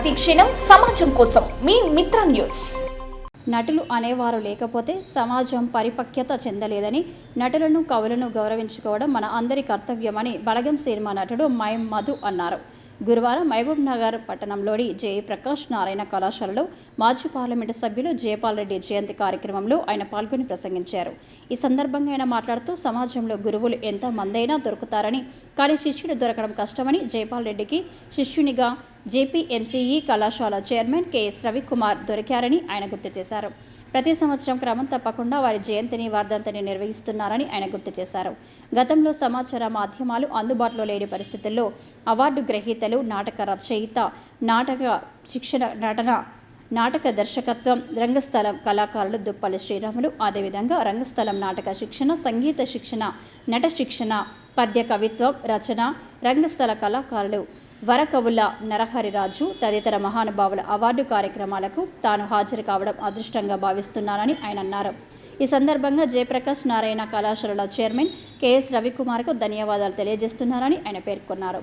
ప్రతిక్షణం సమాజం కోసం మీ మిత్ర న్యూస్. నటులు అనేవారు లేకపోతే సమాజం పరిపక్వత చెందలేదని నటులను కవులను గౌరవించుకోవడం మన అందరి కర్తవ్యమని బలగం సినిమా నటుడు మయం మధు అన్నారు. గురువారం మహబూబ్ నగర్ పట్టణంలోని జయప్రకాష్ నారాయణ కళాశాలలో మాజీ పార్లమెంటు సభ్యులు జయపాల్ రెడ్డి జయంతి కార్యక్రమంలో ఆయన పాల్గొని ప్రసంగించారు. ఈ సందర్భంగా ఆయన మాట్లాడుతూ సమాజంలో గురువులు ఎంత మందైనా దొరుకుతారని కానీ శిష్యుడు దొరకడం కష్టమని జయపాల్ రెడ్డికి శిష్యునిగా జేపీఎంసీఈ కళాశాల చైర్మన్ కెఎస్ రవికుమార్ దొరికారని ఆయన గుర్తు చేశారు. ప్రతి సంవత్సరం క్రమం తప్పకుండా వారి జయంతిని వర్ధంతిని నిర్వహిస్తున్నారని ఆయన గుర్తు చేశారు. గతంలో సమాచార మాధ్యమాలు అందుబాటులో లేని పరిస్థితుల్లో అవార్డు గ్రహీతలు నాటక రచయిత నాటక శిక్షణ నటన నాటక దర్శకత్వం రంగస్థలం కళాకారులు దుప్పలి శ్రీరాములు అదేవిధంగా రంగస్థలం నాటక శిక్షణ సంగీత శిక్షణ నట శిక్షణ పద్య కవిత్వం రచన రంగస్థల కళాకారులు వరకవుల నరహరిరాజు తదితర మహానుభావుల అవార్డు కార్యక్రమాలకు తాను హాజరు కావడం అదృష్టంగా భావిస్తున్నానని ఆయన అన్నారు. ఈ సందర్భంగా జయప్రకాష్ నారాయణ కళాశాలల చైర్మన్ కెఎస్ రవికుమార్కు ధన్యవాదాలు తెలియజేస్తున్నారని ఆయన పేర్కొన్నారు.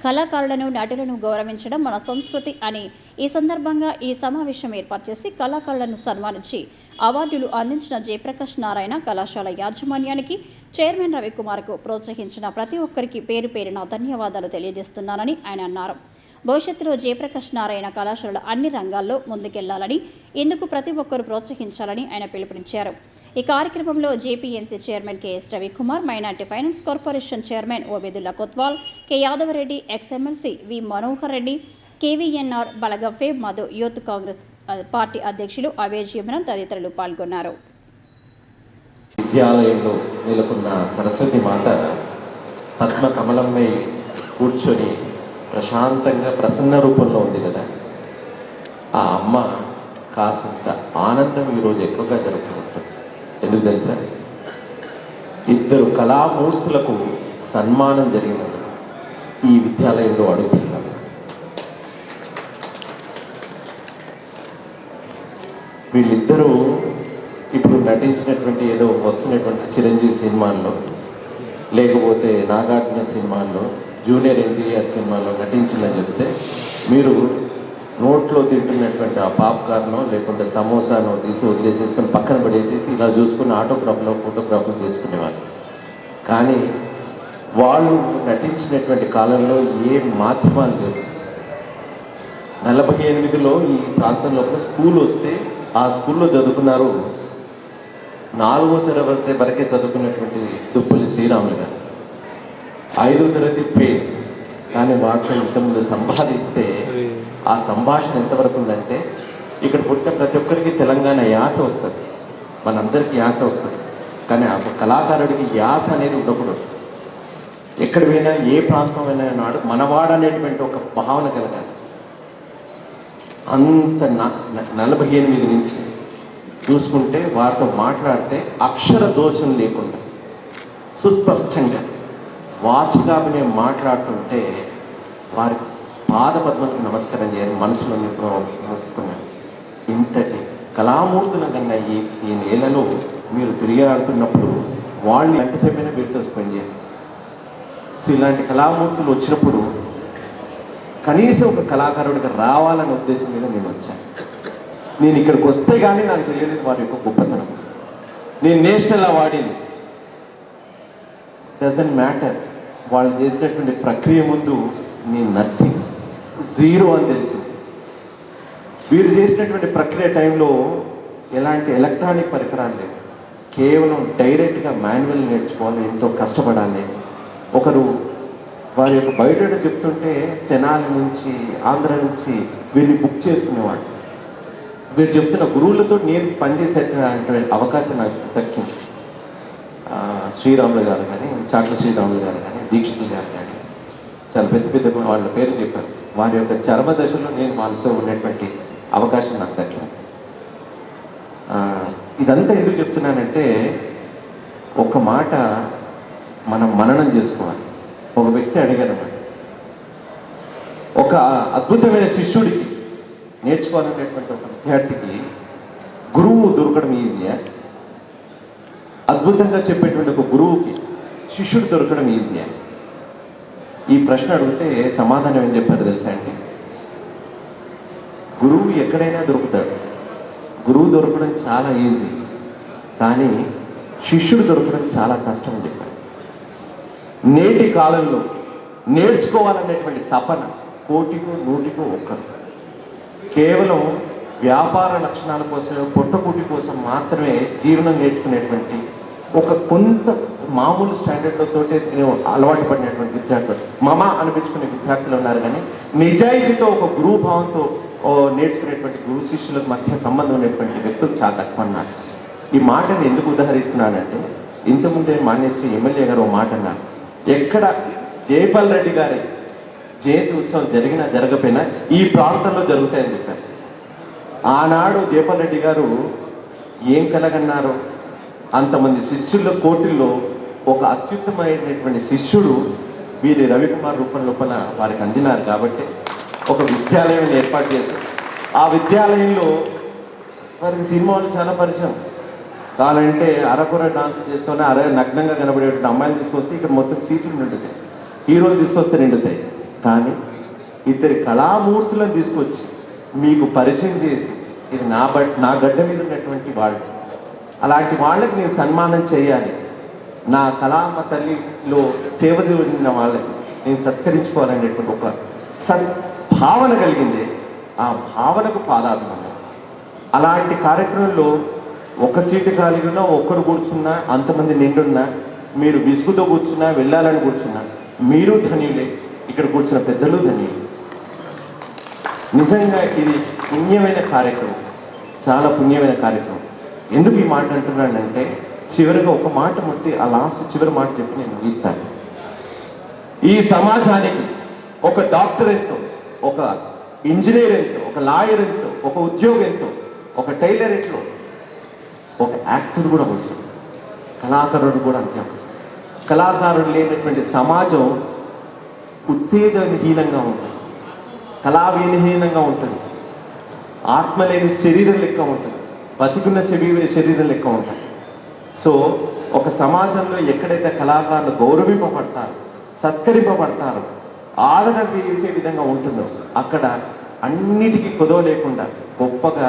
కళాకారులను నటులను గౌరవించడం మన సంస్కృతి అని ఈ సందర్భంగా ఈ సమావేశం ఏర్పాటు చేసి కళాకారులను సన్మానించి అవార్డులు అందించిన జయప్రకాష్ నారాయణ కళాశాల యాజమాన్యానికి చైర్మన్ రవికుమార్కు ప్రోత్సహించిన ప్రతి ఒక్కరికి పేరు పేరున ధన్యవాదాలు తెలియజేస్తున్నానని ఆయన అన్నారు. భవిష్యత్తులో జయప్రకాష్ నారాయణ కళాశాలల అన్ని రంగాల్లో ముందుకెళ్ళాలని ఇందుకు ప్రతి ఒక్కరూ ప్రోత్సహించాలని ఆయన పిలుపునిచ్చారు. ఈ కార్యక్రమంలో JPNC chairman KS Ravikumar minority finance corporation chairman Obedullah Kotwal K Yadavareddy ex MLC V Manohar Reddy KVNR బలగవ్వే Madhu youth Congress party అధ్యక్షులు అవేజ్ ఇమ్రాన్ తదితరులు పాల్గొన్నారు. విద్యాలయంలో నెలకొన్న సరస్వతి మాత పద్మ కమలమ్మై కూర్చొని ప్రశాంతంగా ప్రసన్న రూపంలో ఉంది కదా. ఆ అమ్మ కాసింత ఆనందం ఈరోజు ఎక్కువగా జరుగుతుంది. ఎందుకు తెలుసా? ఇద్దరు కళామూర్తులకు సన్మానం జరిగినందుకు ఈ విద్యాలయంలో అడుగుతున్నారు వీళ్ళిద్దరూ ఇప్పుడు నటించినటువంటి ఏదో వస్తున్నటువంటి చిరంజీవి సినిమాల్లో లేకపోతే నాగార్జున సినిమాల్లో జూనియర్ ఎన్టీఆర్ సినిమాలో నటించిందని చెప్తే మీరు నోట్లో తింటున్నటువంటి ఆ పాప్కార్నో లేకుంటే సమోసానో తీసి వదిలేసేసుకొని పక్కన పడేసేసి ఇలా చూసుకుని ఆటోగ్రాఫ్లో ఫోటోగ్రాఫ్లో తెచ్చుకునేవాళ్ళు. కానీ వాళ్ళు నటించినటువంటి కాలంలో ఏ మాధ్యమాలు లేవు. నలభై ఎనిమిదిలో ఈ ప్రాంతంలో ఒక స్కూల్ వస్తే ఆ స్కూల్లో చదువుకున్నారు నాలుగో తరగతి వరకే చదువుకున్నటువంటి దుప్పలి శ్రీరాములు గారు. ఐదో తరగతి పే కానీ వాటితో ఇంతకుముందు సంపాదిస్తే ఆ సంభాషణ ఎంతవరకు ఉందంటే ఇక్కడ పుట్టిన ప్రతి ఒక్కరికి తెలంగాణ యాస వస్తుంది. మనందరికీ యాస వస్తుంది. కానీ ఆ కళాకారుడికి యాస అనేది ఉండకూడదు. ఎక్కడ పోయినా ఏ ప్రాంతమైనా నాడు మనవాడు అనేటువంటి ఒక భావన కలగాలి. అంత న- నలభై ఎనిమిది నుంచి చూసుకుంటే వారితో మాట్లాడితే అక్షర దోషం లేకుండా సుస్పష్టంగా వాచికాభినయం మాట్లాడుతుంటే వారి పాదపద్మకు నమస్కారం చేయాలి. మనసులో మొక్కుకున్నాను ఇంతటి కళామూర్తుల కన్నా ఈ ఈ నేలలో మీరు తిరిగాడుతున్నప్పుడు వాళ్ళని ఎంతసేపైనా వీరితో స్పెండ్ చేస్తారు. సో ఇలాంటి కళామూర్తులు వచ్చినప్పుడు కనీసం ఒక కళాకారుడికి రావాలనే ఉద్దేశం మీద నేను వచ్చాను నేను ఇక్కడికి వస్తే కానీ నాకు తెలియలేదు వారి యొక్క గొప్పతనం. నేను నేషనల్ అవార్డుని డజంట్ మ్యాటర్ వాళ్ళు చేసినటువంటి ప్రక్రియ ముందు నేను నథింగ్. జీరో అని తెలిసింది వీరు చేసినటువంటి ప్రక్రియ టైంలో ఎలాంటి ఎలక్ట్రానిక్ పరికరాలు లేవు. కేవలం డైరెక్ట్గా మాన్యువల్ నేర్చుకోవాలి ఎంతో కష్టపడాలి. ఒకరు వారి యొక్క బయట చెప్తుంటే తెనాలి నుంచి ఆంధ్ర నుంచి వీరిని బుక్ చేసుకునేవాడు. వీరు చెప్తున్న గురువులతో నేను పనిచేసేటువంటి అవకాశం నాకు దక్కింది. శ్రీరాములు గారు కానీ చాట్ల శ్రీరాములు గారు కానీ దీక్షితులు గారు కానీ చాలా పెద్ద పెద్ద వాళ్ళ పేరు చెప్పారు. వారి యొక్క చర్మ దశలో నేను వాళ్ళతో ఉన్నటువంటి అవకాశం నాకు దక్కింది. ఇదంతా ఎందుకు చెప్తున్నానంటే ఒక మాట మనం మననం చేసుకోవాలి. ఒక వ్యక్తి అడిగానమాట ఒక అద్భుతమైన శిష్యుడికి నేర్చుకోవాలనేటువంటి ఒక విద్యార్థికి గురువు దొరకడం ఈజీయా అద్భుతంగా చెప్పేటువంటి ఒక గురువుకి శిష్యుడు దొరకడం ఈజీయా ఈ ప్రశ్న అడిగితే సమాధానం ఏం చెప్పారు తెలుసా అండి గురువు ఎక్కడైనా దొరుకుతాడు. గురువు దొరకడం చాలా ఈజీ. కానీ శిష్యుడు దొరకడం చాలా కష్టం చెప్పారు. నేటి కాలంలో నేర్చుకోవాలనేటువంటి తపన కోటికో నూటికో ఒక్కరు. కేవలం వ్యాపార లక్షణాల కోసం పొట్టకూటి కోసం మాత్రమే జీవనం నేర్చుకునేటువంటి ఒక కొంత మామూలు స్టాండర్డ్లతో నేను అలవాటు పడినటువంటి విద్యార్థులు. మమ అనిపించుకునే విద్యార్థులు ఉన్నారు కానీ నిజాయితీతో ఒక గురువు భావంతో ఓ, నేర్చుకునేటువంటి గురు శిష్యుల మధ్య సంబంధం ఉన్నటువంటి వ్యక్తులు చాలా తక్కువ అన్నారు ఈ మాటను ఎందుకు ఉదాహరిస్తున్నానంటే ఇంతకుముందే మాన్యశ్రీ ఎమ్మెల్యే గారు మాట అన్నారు. ఎక్కడ జయపాల్ రెడ్డి గారి జయంతి ఉత్సవం జరిగినా జరగకపోయినా ఈ ప్రాంతంలో జరుగుతాయని చెప్పారు. ఆనాడు జయపాల్ రెడ్డి గారు ఏం కలగన్నారో? అంతమంది శిష్యుల కోటిల్లో ఒక అత్యుత్తమైనటువంటి శిష్యుడు వీరి రవికుమార్ రూపం లోపల వారికి అందినారు కాబట్టి ఒక విద్యాలయం ఏర్పాటు చేసి ఆ విద్యాలయంలో వారికి సినిమాలు చాలా పరిచయం. కావాలంటే అరకొర డాన్స్ చేసుకొని అర నగ్నంగా కనబడేటువంటి అమ్మాయిలు తీసుకొస్తే ఇక్కడ మొత్తం సీట్లు నిండుతాయి. హీరోలు తీసుకొస్తే నిండుతాయి. కానీ ఇద్దరి కళామూర్తులను తీసుకొచ్చి మీకు పరిచయం చేసి ఇది నా బట్ నా గడ్డ మీద ఉన్నటువంటి వాళ్ళు. అలాంటి వాళ్ళకి నేను సన్మానం చేయాలి. నా కళామ తల్లిలో సేవ ఉన్న వాళ్ళకి నేను సత్కరించుకోవాలనేటువంటి ఒక సద్భావన కలిగింది. ఆ భావనకు పాదాభివందనం. అలాంటి కార్యక్రమంలో ఒక సీటు ఖాళీగా ఉన్నా ఒక్కరు కూర్చున్నా అంతమంది నిండున్నా మీరు విసుగుతో కూర్చున్నా వెళ్ళాలని కూర్చున్నా మీరు ధనియులే. ఇక్కడ కూర్చున్న పెద్దలు ధనియులు. నిజంగా ఇది పుణ్యమైన కార్యక్రమం. చాలా పుణ్యమైన కార్యక్రమం. ఎందుకు ఈ మాట అంటున్నాడంటే చివరిగా ఒక మాట ముట్టి ఆ లాస్ట్ చివరి మాట చెప్పి నేను ముగిస్తాను. ఈ సమాజానికి ఒక డాక్టర్ ఎంతో ఒక ఇంజనీర్ ఎంతో ఒక లాయర్ ఎంతో ఒక ఉద్యోగి ఎంతో ఒక టైలర్ ఎంతో ఒక యాక్టర్ కూడా అవసరం. కళాకారుడు కూడా అంతే అవసరం. కళాకారుడు లేనటువంటి సమాజం ఉత్తేజహీనంగా ఉంటుంది. కళావిహీనంగా ఉంటుంది. ఆత్మ లేని శరీరం లెక్క ఉంటుంది. బతికున్న శరీర శరీరం లెక్క ఉంటాయి. సో ఒక సమాజంలో ఎక్కడైతే కళాకారులు గౌరవింపబడతారో సత్కరింపబడతారు ఆదరణ చేసే విధంగా ఉంటుందో అక్కడ అన్నిటికీ కుదవ లేకుండా గొప్పగా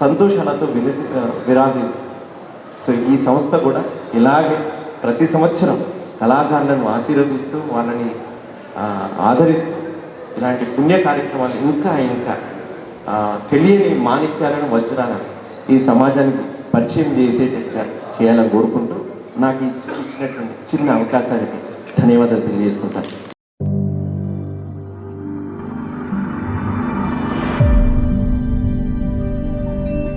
సంతోషాలతో విరజ విరాది సో ఈ సంస్థ కూడా ఇలాగే ప్రతి సంవత్సరం కళాకారులను ఆశీర్వదిస్తూ వాళ్ళని ఆదరిస్తూ ఇలాంటి పుణ్య కార్యక్రమాలు ఇంకా ఇంకా తెలియని మాణిక్యాలను వజ్రాలను ఈ సమాజానికి పరిచయం చేసేటట్టుగా చేయాలని కోరుకుంటూ నాకు ఇచ్చినటువంటి చిన్న అవకాశానికి ధన్యవాదాలు తెలియజేసుకుంటాను.